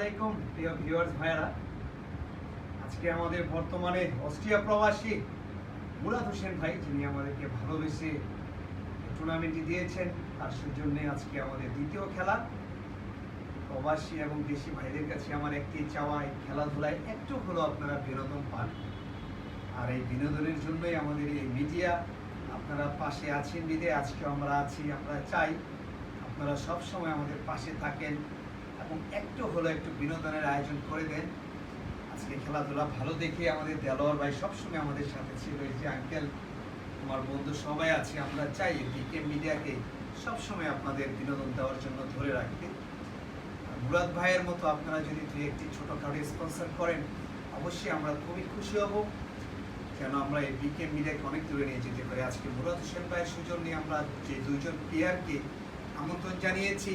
আলাইকুম, প্রিয় ভিউয়ার্স ভাইরা আজকে আমাদের বর্তমানে অস্ট্রিয়া প্রবাসী মুরাদ হোসেন ভাই, যিনি আমাদেরকে ভালোবেসে টুর্নামেন্টটি দিয়েছেন, তার সৌজন্যে আজকে আমাদের দ্বিতীয় খেলা। প্রবাসী এবং দেশি ভাইদের কাছে আমার একটি চাওয়া, এই খেলাধুলায় একটু হলেও আপনারা বিনোদন পান। আর এই বিনোদনের জন্যই আমাদের এই মিডিয়া আপনারা পাশে আছেন বিদে। আজকে আমরা আছি, আমরা চাই আপনারা সবসময় আমাদের পাশে থাকেন। এবং একটু হলো একটু বিনোদনের আয়োজন করে দেন। আজকে খেলাধুলা ভালো দেখে আমাদের দেলোয়ার ভাই সবসময় আমাদের সাথে ছিল। এই যে আঙ্কেল আমার বন্ধু সবাই আছে, আমরা চাই ডিকে মিডিয়াকে সবসময় আপনাদের বিনোদন দেওয়ার জন্য ধরে রাখতে। মুরাদ ভাইয়ের মতো আপনারা যদি দুই একটি ছোটো ছোটোখাটো স্পন্সর করেন, অবশ্যই আমরা খুবই খুশি হব। কেন আমরা এই বিকে মিডিয়াকে অনেক দূরে নিয়ে যেতে পারি। আজকে মুরাদ হোসেন ভাইয়ের সুযোগ নিয়ে আমরা যে দুইজন প্লেয়ারকে আমন্ত্রণ জানিয়েছি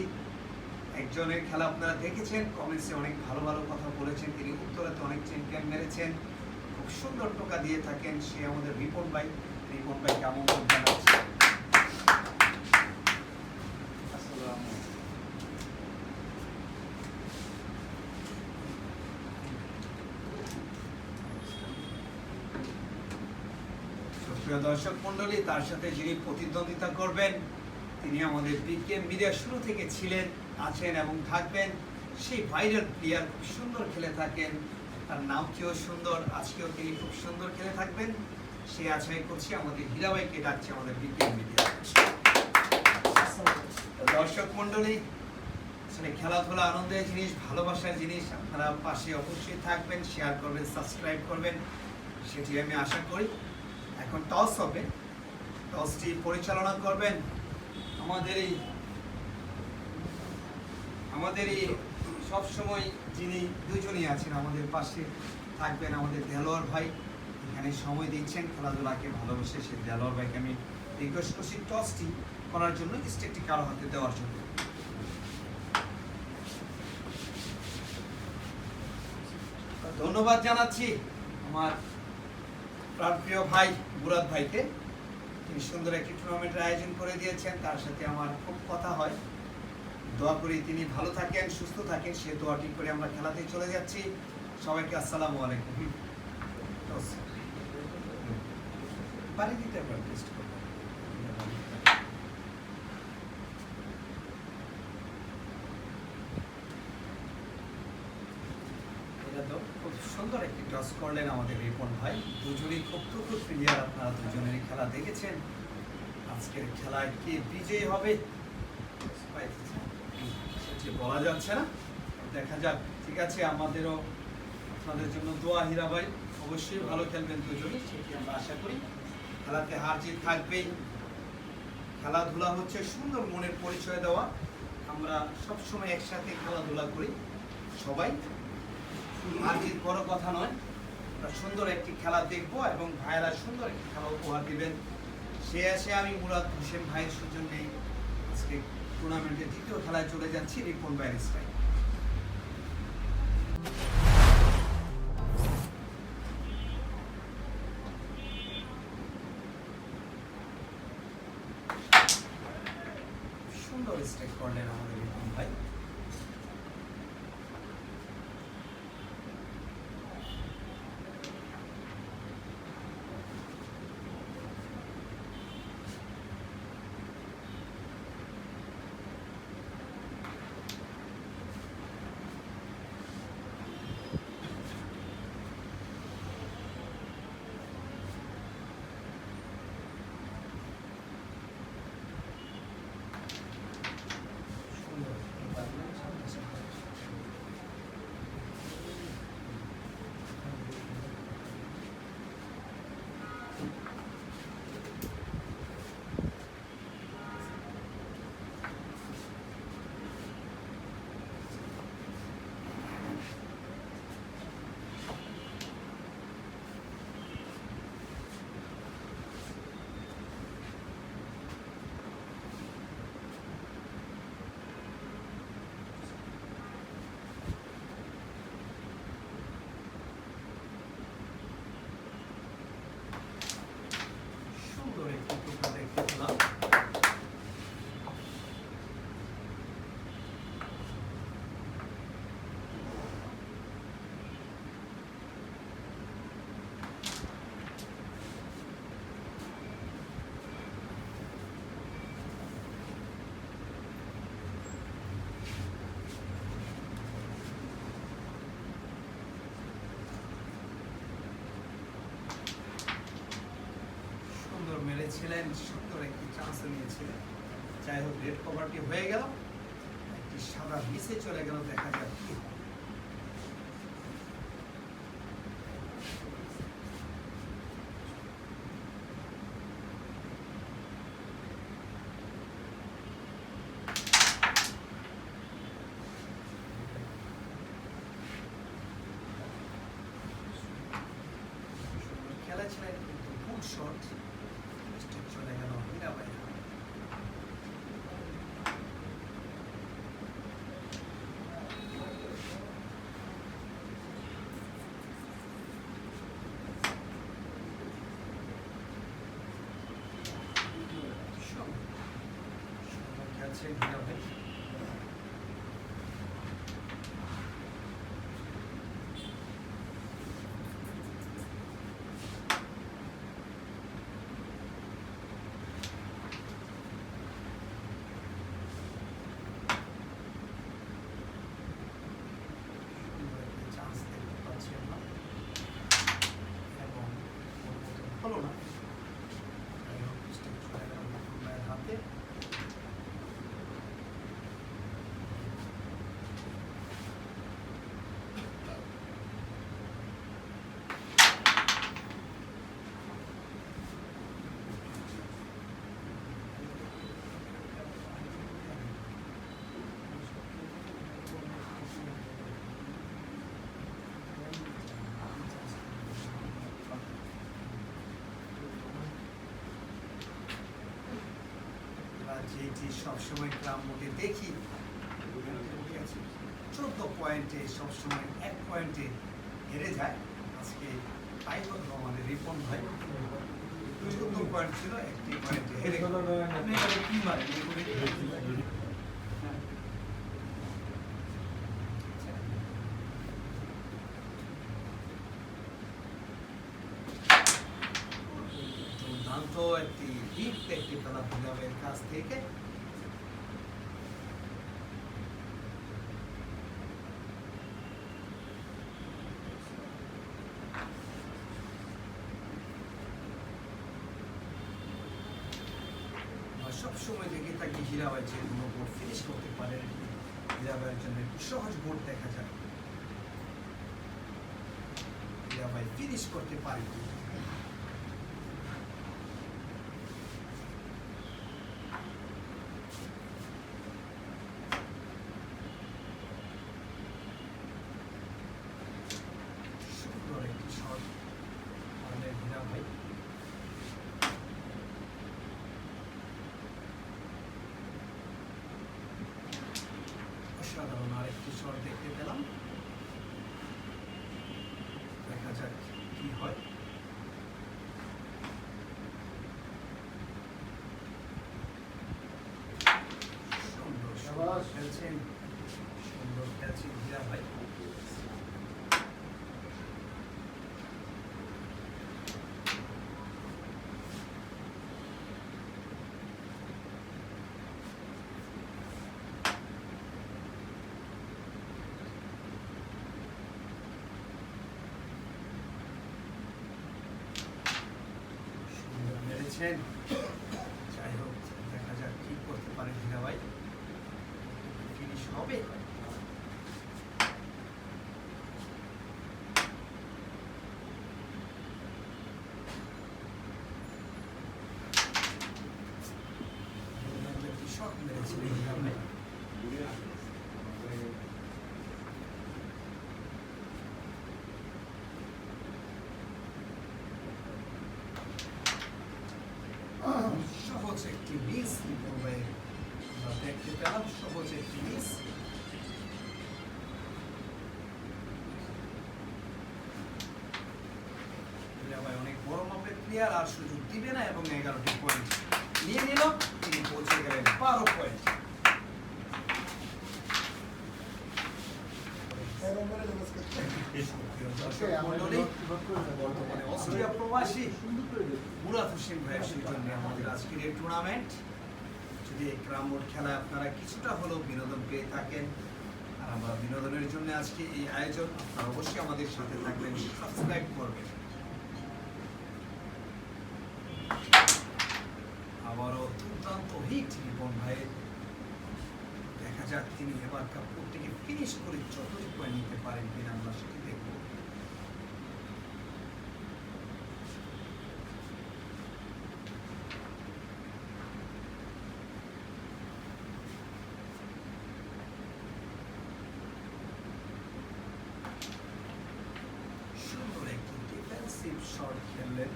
একজনের খেলা আপনারা দেখেছেন, কমেন্টসে অনেক ভালো ভালো কথা বলেছেন, তিনি উত্তরাতে অনেক চ্যাম্পিয়ন মেরেছেন। খুব সুন্দর টোকা দিয়ে থাকেন সে আমাদের রিপন ভাই। রিপন ভাইকে আমন্ত্রণ জানাচ্ছি? সুপ্রিয় দর্শক মন্ডলী, তার সাথে যিনি প্রতিদ্বন্দ্বিতা করবেন, তিনি আমাদের বিকেএম মিডিয়া শুরু থেকে ছিলেন। আছেন এবং থাকবেন। সেই ভাইরাল প্লেয়ার খুব সুন্দর খেলে থাকেন। তার নামটিও সুন্দর, আজকেও তিনি খুব সুন্দর খেলে থাকবেন। সে আশাই করছি আমাদের হীরাবাইকে ডাকছে আমাদের বিকেএম মিডিয়া। দর্শক মন্ডলী আসলে খেলাধুলা আনন্দের জিনিস, ভালোবাসার জিনিস, আপনারা পাশে অবশ্যই থাকবেন শেয়ার করবেন সাবস্ক্রাইব করবেন, সেটি আমি আশা করি। এখন টস হবে। টসটি পরিচালনা করবেন আমাদের এই আমাদের এই সবসময় যিনি দুজনই আছেন, আমাদের পাশে থাকবেন আমাদের দেলোয়ার ভাই। এখানে সময় দিচ্ছেন, খেলাধুলাকে ভালোবেসে সেই দেলোয়ার ভাইকে আমি রিকোয়েস্ট করছি টসটি করার জন্য স্টেকটি কারও হাতে দেওয়ার জন্য। ধন্যবাদ জানাচ্ছি আমার প্রাণপ্রিয় ভাই মুরাদ ভাইকে। তিনি সুন্দর একটি টুর্নামেন্টের আয়োজন করে দিয়েছেন, তার সাথে আমার খুব কথা হয়। দোয়া করি তিনি ভালো থাকেন, সুস্থ থাকেন, সে দোয়াটি করে আমরা খেলাতে চলে যাচ্ছি। সবাইকে আসসালামু আলাইকুম। বাড়ি দিতে টেস্ট খুব সুন্দর একটি টস করলেন আমাদের রিপন ভাই। দুজনেই খুব প্রখর প্লেয়ার আপনারা দুজনেরই খেলা দেখেছেন। আজকের খেলায় কে বিজয়ী হবে? বলা যাচ্ছে না। দেখা যাক, ঠিক আছে, আমাদেরও আপনাদের জন্য দোয়া হীরা ভাই। অবশ্যই ভালো খেলবেন দুজনেই সেটি আমরা আশা করি। খেলাতে হার জিত থাকবেই। খেলাধুলা হচ্ছে সুন্দর মনের পরিচয় দেওয়া। আমরা সবসময় একসাথে খেলাধুলা করি, সবাই। হার জিত বড় কথা নয়, আমরা সুন্দর একটি খেলা দেখব এবং ভাইয়েরা সুন্দর একটি খেলা উপহার দিবেন। সে আসে আমি মুরাদ হোসেন ভাইয়ের সৌজন্যে আজকে টুর্নামেন্টের দ্বিতীয় খেলায় চলে যাচ্ছি রিপন ভাইয়ের স্টাইল সুন্দর স্ট্রাইক করলেন আমাদের ছিলেন সুন্দর একটি চান্স নিয়েছিল। যাই হোক রেড কভারটি হয়ে গেল। একটি সাদা মিসে চলে গেল, দেখা যাক কি হয়। সুন্দর খেলেছিলেন কিন্তু ফুল শট চলে গেল হীরাবাই সুন্দর খেলছেন হীরাবাই সুন্দর একটি চান্স দেখতে পাচ্ছি আমরা এবং ওর মতো হলো না যাই হোক, স্টেপ চলে গেল মুকুল ভাইয়ের হাতে আমরা যেটি সবসময় গ্রাম মোটে দেখি, চোদ্দ পয়েন্টে সবসময় এক পয়েন্টে হেরে যায় আজকে হলো আমাদের রিপন ভাই, চোদ্দ পয়েন্ট ছিল, একটি পয়েন্টে হেরে গেল এগুলি? হ্যাঁ। দুর্দান্ত একটি হিট একটি তারা ভুলাবের কাছ থেকে আমরা থাকি হীরাবাই যে কোনো বোর্ড ফিনিশ করতে পারে হীরাবাইয়ের জন্য একটু সহজ বোর্ড দেখা যায়। হীরাবাই ফিনিশ করতে পারে কি? সুন্দর একটি শট আমাদের হীরাবাই অসাধারণ আরেকটি শট দেখতে পেলাম যাক কি হয়? সুন্দর সুন্দর খেলছেন সুন্দর খেলছেন হীরা ভাই সুন্দর যাই হোক দেখা যাক কি করতে পারে হীরা ভাই ফিনিশ হবে Thank you সহজ একটি মিস তবে আমরা দেখতে পেলাম ভাই অনেক বড় মাপের প্লেয়ার আর সুযোগ দিবে না এবং এগারোটি পয়েন্ট নিয়ে নিল তিনি পৌঁছে গেলেন বারো পয়েন্ট বর্তমানে অস্ট্রিয়া প্রবাসী মুরাদ হোসেন ভাইয়ের সৌজন্যে আমাদের আজকের এই টুর্নামেন্ট যদি এই ক্রাম খেলায় আপনারা কিছুটা হলেও বিনোদন পেয়ে থাকেন। আর আমরা বিনোদনের জন্য আজকে এই আয়োজন আপনারা অবশ্যই আমাদের সাথে থাকবেন। সাবস্ক্রাইব করবেন। আবারও দুর্দান্ত হিট রিপন ভাইয়ের দেখা যাক তিনি এবার কাপ কাপড়টিকে ফিনিশ করে যতটুকু নিতে পারেন কিনা, আমরা সেটি দেখব সুন্দর একটি ডিফেন্সিভ শট খেললেন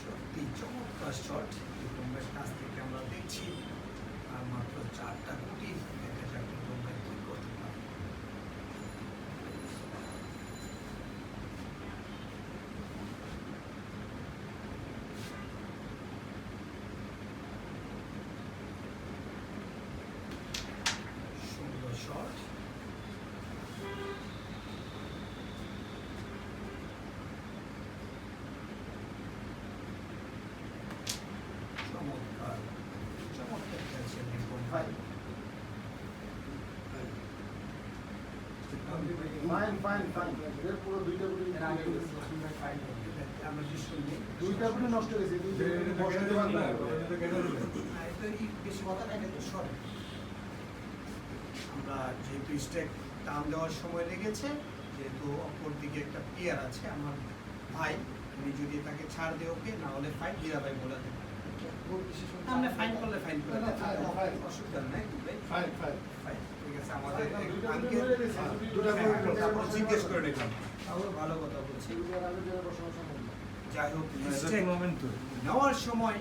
সত্যি চমৎকার শট রিপনের কাছ থেকে আমরা দেখছি আর মাত্র চারটা গুটি দেখা যাক রিপন ভাই কি করতে পারে সুন্দর শট চমৎকার চমৎকার খেলছেন রিপন ভাই ফাইন ফাইন ফাইন এর পুরো দুইটা গুলি আমরা যে শুনলি দুইটা গুলি নষ্ট হয়ে গেছে দুইটা গুলি বসাতে পারবে। না। এটা এই বেশি কথা না এটা শর্ট আমরা যেহেতু স্টেক টান দেওয়ার সময় লেগেছে যেহেতু অপর দিকে একটা প্লেয়ার আছে আমার ভাই আমি যদি তাকে ছাড় দিয়ে ওকে না হলে ফাইন হীরা ভাই বলে দেবেন আমরা ফাইন করলে ফাইন করে না, না, fine, fine. অসুবিধা নাই ফাইন ফাইন ফাইন আমাদের আঙ্কেল- তারপর জিজ্ঞেস করে নিলাম তাহলে ভালো কথা বলছি। যাই হোক নেওয়ার সময়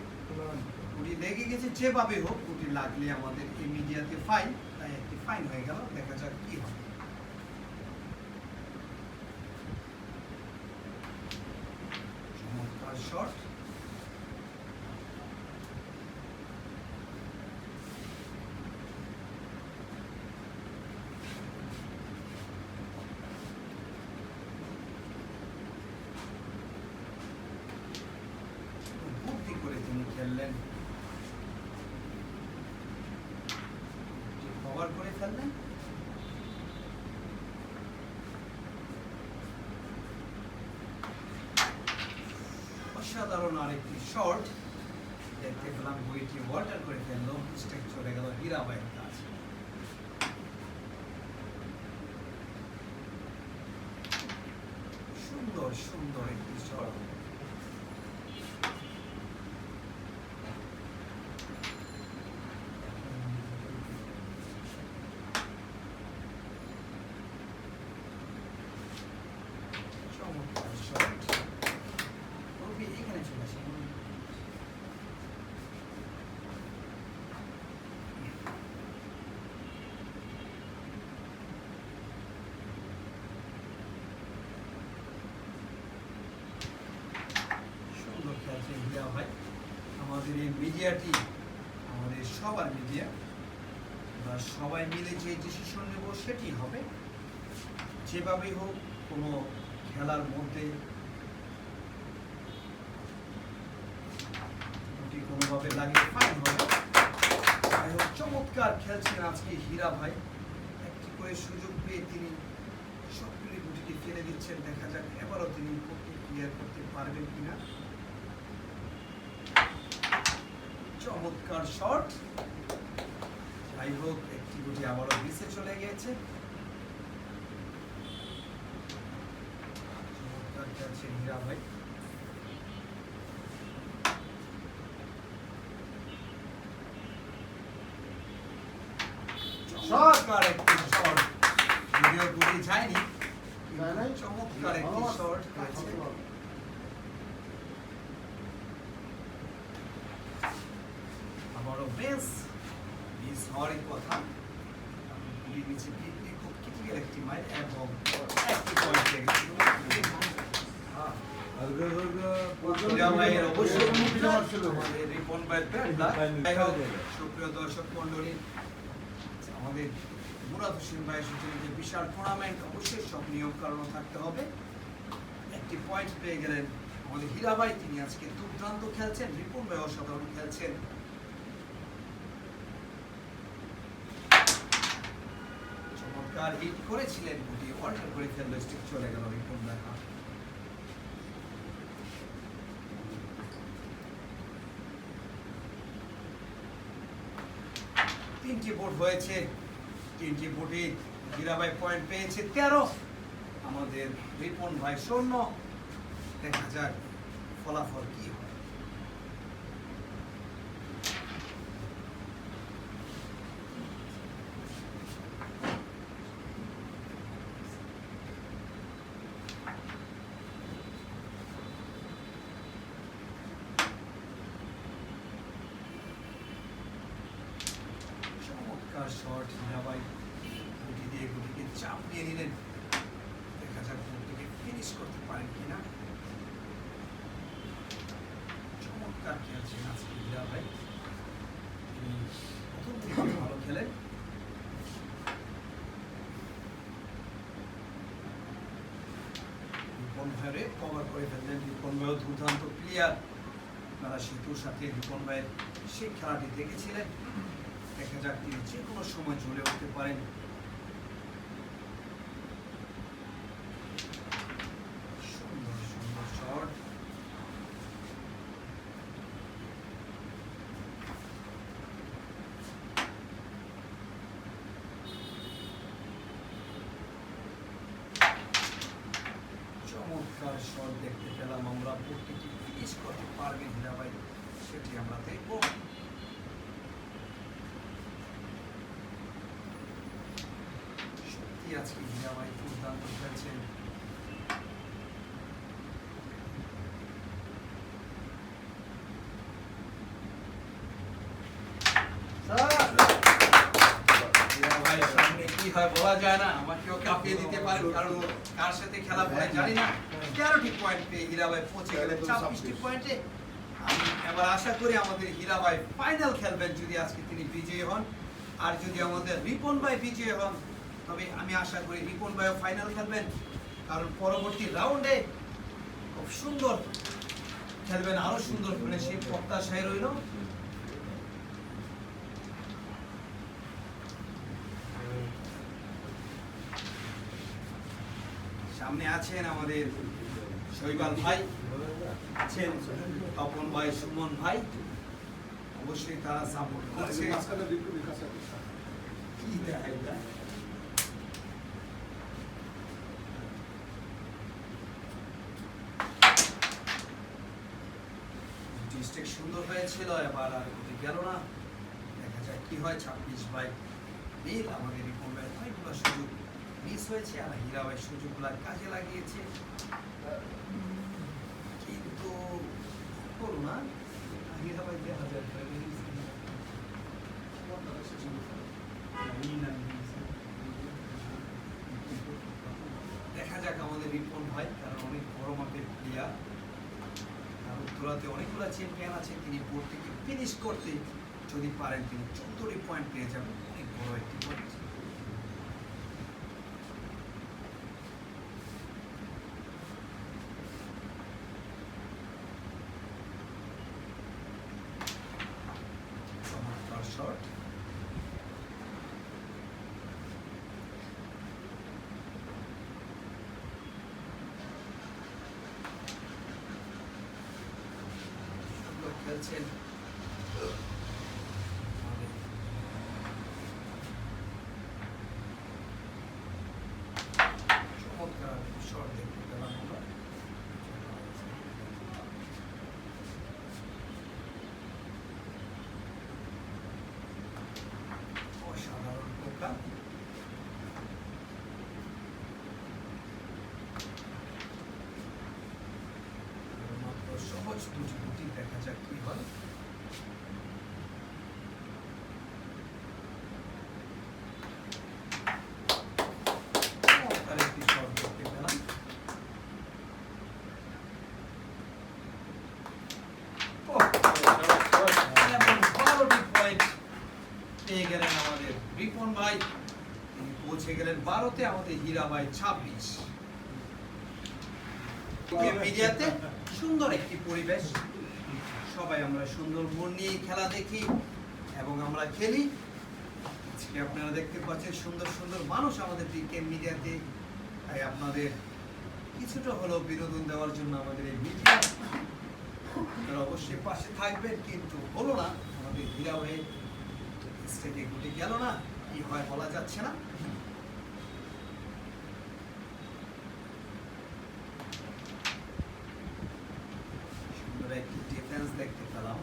লেগে গেছে যেভাবে হোক গুটি লাগলে আমাদের ইমিডিয়াতে ফাইন তাই একটি ফাইন হয়ে গেল দেখা যাক কি হয়। চমৎকার শট বুদ্ধি করে তিনি খেললেন কভার করে ফেললেন অসাধারণ আরেকটি শর্ট দেখতে পেলাম বইটি ওয়াটার করে ফেলল মিস্টেক চলে গেল হীরাবাইয়ের কাছে। সুন্দর সুন্দর একটি শট চমৎকার শট রবি এখানে চলে আসেন সুন্দর খেলছেন হিয়া। আমাদের এই মিডিয়াটি, আমাদের সবার মিডিয়া আমরা সবাই মিলে যে ডিসিশন নেব সেটি হবে। যেভাবেই হোক, কোনো খেলার মধ্যে কোনোভাবে লাগিয়ে ফাইন হবে। যাই হোক, চমৎকার খেলছেন আজকে হীরা ভাই। একটি করে সুযোগ পেয়ে তিনি সবগুলি গুটিকে ফেলে দিচ্ছেন। দেখা যাক, এবারও তিনি ক্লিয়ার করতে পারবেন কিনা। চমৎকার শট যাই হোক একটি গুটি আবারও মিসে চলে গিয়েছে। চমৎকার খেলছেন হীরা ভাই। চমৎকার একটি শট যদিও গুটি যায়নি চমৎকার একটি শট। হয়েছে আবারও বেশ হওয়ারই কথা নিচে খুব একটি মাইল এবং একটি পয়েন্ট মারছিল। আমাদের অবশ্যই সব থাকতে হবে। একটি পয়েন্ট পেয়ে গেলেন আমাদের তিনি আজকে দুর্দান্ত খেলছেন। রিপন ভাই অসাধারণ খেলছেন। চমৎকার হিট করেছিলেন? গুটি অল্টার করে ফেলল স্টিক চলে গেল রিপন দেখা তিনটি বোট হয়েছে, তিনটি বোটে হীরাবাই পয়েন্ট পেয়েছে তেরো। আমাদের রিপন ভাই শূন্য। দেখা যাক ফলাফল কি হয় চমৎকার শট হীরাবাই গুটি দিয়ে গুটিকে চাপ দিয়ে নিলেন দেখা যাক গুটিকে ফিনিশ করতে পারেন কিনা চমৎকার খেলছেন আজকে হীরাবাই তিনি প্রথম থেকে ভালো খেলেন ভাইরে কভার করে ফেললেন রিপন ভাইও দুর্দান্ত প্লেয়ার তারা সেতুর সাথে রিপন ভাইয়ের সেই খেলাটি দেখেছিলেন। দেখা যাক তিনি যে কোনো সময় জ্বলে উঠতে পারেন সুন্দর সুন্দর শট চমৎকার শট দেখতে পেলাম আমরা প্রত্যেকটি ফিনিশ করতে পারবেন হীরাবাই সেটি আমরা দেখব আজকে হীরাবাই দুর্দান্ত খেলছেন হয় সাথে খেলা পরে জানি না পয়েন্ট পেয়ে হীরাবাই পৌঁছে গেলেন ছাব্বিশটি এবার আশা করি আমাদের হীরাবাই ফাইনাল খেলবেন যদি আজকে তিনি বিজয়ী হন আর যদি আমাদের রিপন ভাই বিজয়ী হন তবে আমি আশা করি রিপন ভাইও ফাইনাল খেলবেন কারণ পরবর্তী রাউন্ডে খুব সুন্দর খেলবেন আরও সুন্দর খেলবেন সেই প্রত্যাশায় রইল। সামনে আছেন আমাদের শৈবাল ভাই আছেন তপন ভাই সুমন ভাই অবশ্যই তারা সাপোর্ট করছে। মাঝখানে বিক্রি বিকাশ আছে। কি দেখায় এটা? ডিস্ট্রিক্ট সুন্দর হয়েছিল, এবার আর গেল না দেখা যাক কি হয়, ছাব্বিশ বাই নীল আমাদের রিপোর্টের অনেকগুলো সুযোগ মিস হয়েছে, আর হীরা ভাই সুযোগগুলো কাজে লাগিয়েছে কিন্তু করো না হীরা ভাই দেখা যায় দেখা যাক আমাদের রিপন ভাই কারণ অনেক বড় মাপের প্লেয়ার উত্তরাতে অনেকগুলো চ্যাম্পিয়ন আছে, তিনি বোর্ড ফিনিশ করতে যদি পারেন, তিনি চোদ্দটি পয়েন্ট পেয়ে যাবেন। অনেক বড় একটি পয়েন্ট চমৎকার শট সুন্দর খেলছেন চমৎকার শট দেখতে পেলাম আমরা অসাধারণ পোকা সহজ দুটি দেখা যাক কি হয়। পেয়ে গেলেন আমাদের রিপন ভাই। তিনি পৌঁছে গেলেন বারোতে আমাদের হীরা ভাই ছাব্বিশ। মিডিয়াতে সুন্দর একটি পরিবেশ। সবাই আমরা সুন্দর মন নিয়ে খেলা দেখি এবং আমরা খেলি। আজকে আপনারা দেখতে পাচ্ছেন সুন্দর সুন্দর মানুষ আমাদের পিকে মিডিয়াতে। তাই আপনাদের কিছুটা হলেও বিনোদন দেওয়ার জন্য আমাদের এই মিডিয়া আপনারা অবশ্যই পাশে থাকবেন, কিন্তু হলো না, আমাদের হীরা হয়ে স্টেটে ঘটে গেল না, কি হয় বলা যাচ্ছে না সুন্দর একটি ডিফেন্স দেখতে পেলাম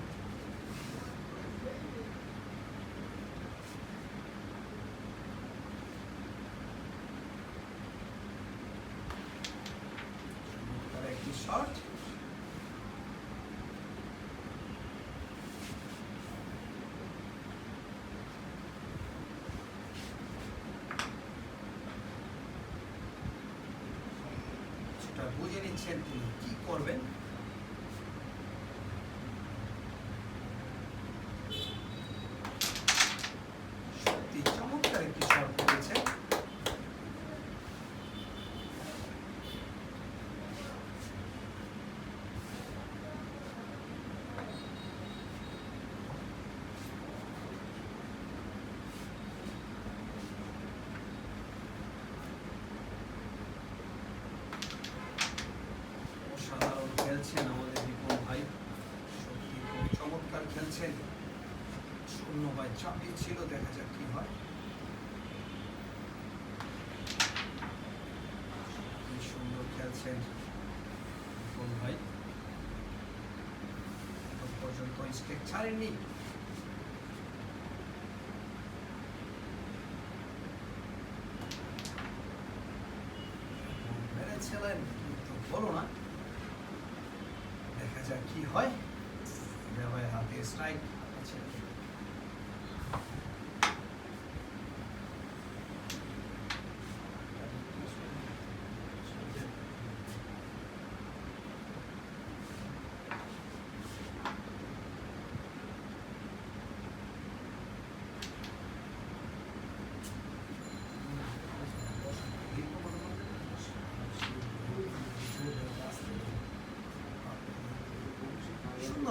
চমৎকার একটি শট সেটা নিচ্ছেন কি করবেন সত্যি চমৎকার একটি শট করেছে অসাধারণ খেলছেন আমাদের বিপুল ভাই সত্যি খুব চমৎকার খেলছেন শূন্য ভাই চাপিয়ে ছিল, দেখা যাক কি হয়। সুন্দর খেলছেন ভাই। পর্যন্ত স্টেক ছাড়েননি মেরেছিলেন, কিন্তু হলো না। দেখা যাক কি হয়। ভাই হাতে স্ট্রাইক আছে।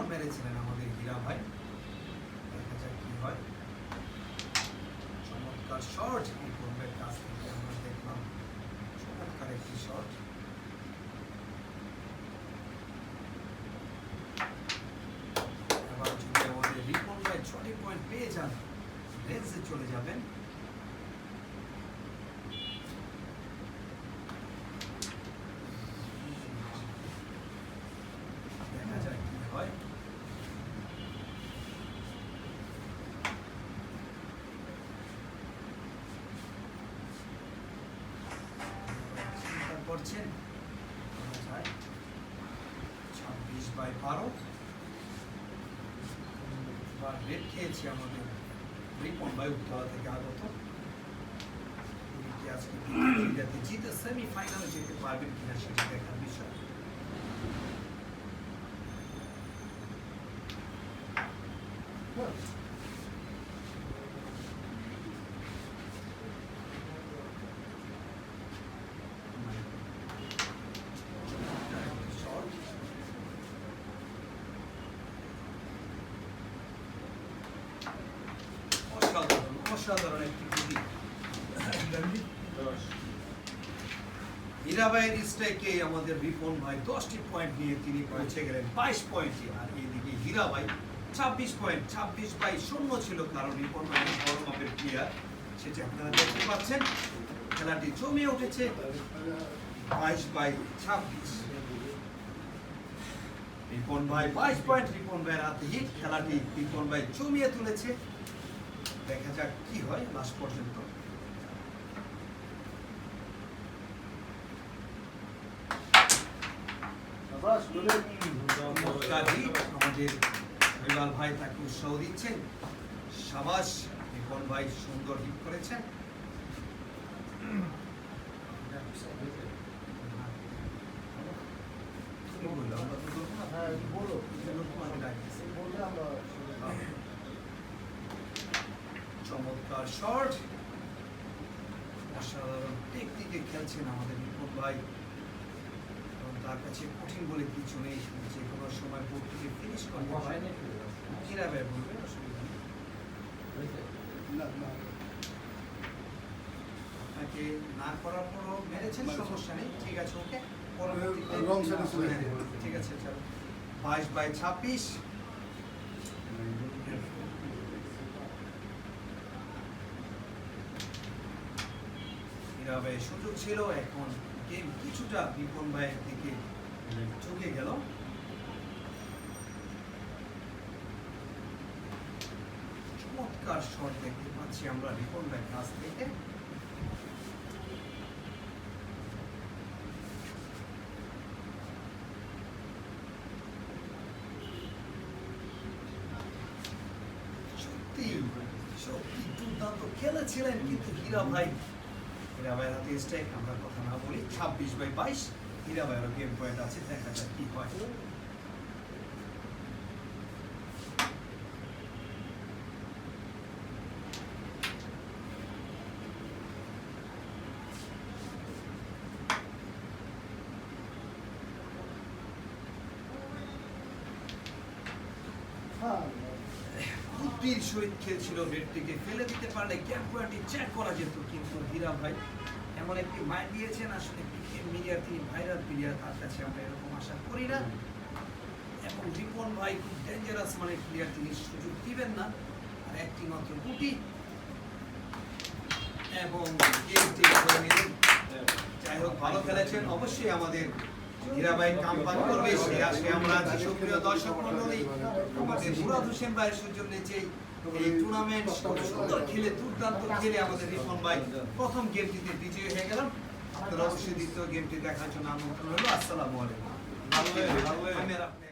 সুন্দর মেরেছিলেন আমাদের হীরা ভাই? দেখা যাক কি হয়। চমৎকার কাছ থেকে আমরা দেখলাম। চমৎকার একটি এবার যদি আমাদের রিপন ভাই ছটি পয়েন্ট পেয়ে যান রেঞ্জে চলে যাবেন দেখা যাক কি হয় চিন্তা করছেন বলা যায় ছাব্বিশ বাই বারো এবার রেড খেয়েছি আমাদের রিপন বাই উত্তরা থেকে আগত উনি কি আজকে যাতে জিতে সেমিফাইনালে যেতে পারবেন কিনা সেটা দেখার বিষয় অসাধারণ অসাধারণ একটি হীরাবাইয়ের স্ট্রাইকে আমাদের রিপন ভাই দশটি পয়েন্ট নিয়ে তিনি পৌঁছে গেলেন। বাইশ পয়েন্টে আর এইদিকে হীরাবাই ছাব্বিশ পয়েন্ট ছাব্বিশ বাই শূন্য ছিল কারণ রিপন ভাই বড় মাপের প্লেয়ার সেটি আপনারা দেখতে পাচ্ছেন। খেলাটি জমে উঠেছে বাইশ বাই ছাব্বিশ। রিপন ভাই বাইশ পয়েন্ট রিপন ভাইয়ের হাতে হিট খেলাটি রিপন ভাই জমিয়ে তুলেছে। দেখা যাক কি হয় লাস্ট পর্যন্ত। বলে আমাদের বিলাল ভাই তাকে উৎসাহ দিচ্ছেন। সাবাস রিপন ভাই সুন্দর হিট করেছেন? হ্যাঁ বলো। তোমাকে বললে আমরা চমৎকার শট অসাধারণ টেকনিকে খেলছেন আমাদের রিপন ভাই। এবং তার কাছে কঠিন বলে কিছু নেই যে কোনো সময় বোর্ডটিকে ফিনিশ করতে পারে। কীভাবে বলবে অসুবিধা নেই। না না। আপনাকে না করার পরও মেরেছেন সমস্যা নেই। ঠিক আছে ওকে। পরবর্তীতে হ্যাঁ, ঠিক আছে চলো। বাইশ বাই ছাব্বিশ। হীরা সুযোগ ছিল, এখন গেম কিছুটা বিপন ভাইয়ের দিকে ঝুঁকে গেল। চমৎকার শট দেখতে পাচ্ছি আমরা রিপন ভাইয়ের কাছ থেকে। সত্যি সত্যি দুর্দান্ত খেলেছিলেন কিন্তু হীরা ভাই। হীরা ভাইয়ের হাতে স্ট্রাইক আমরা কথা না বলি ছাব্বিশ বাই বাইশ হীরা ভাইয়েরও গেম পয়েন্ট আছে, দেখা যাক কি হয়। হ্যাঁ বুদ্ধির সহিত খেলছিল রেডটিকে ফেলে দিতে পারলে ক্যাম্প পয়েন্টটি চেক করা যেত, কিন্তু হীরা ভাই এমন একটি মাইন্ড দিয়েছেন, আসলে ক্রিকেট মিডিয়ার তিনি ভাইরাল প্লেয়ার তার কাছে আমরা এরকম আশা করি না। এবং রিপন ভাই খুব ডেঞ্জারাস মানে প্লেয়ার তিনি সুযোগ দিবেন না। আর একটি মাত্র গুটি এবং যাই হোক, ভালো খেলেছেন। অবশ্যই আমাদের হীরাবাই কামবাক করবে সে আসে আমরা আছি সক্রিয় দর্শক মন্ডলী আমাদের মুরাদ হোসেন ভাইয়ের সৌজন্যে যে এই টুর্নামেন্ট সুন্দর খেলে দুর্দান্ত খেলে আমাদের রিপন ভাই প্রথম গেমটিতে বিজয়ী হয়ে গেলাম। আপনারা অবশ্যই দ্বিতীয় গেমটি দেখার জন্য আমন্ত্রণ হলো আসসালামু আলাইকুম। আমি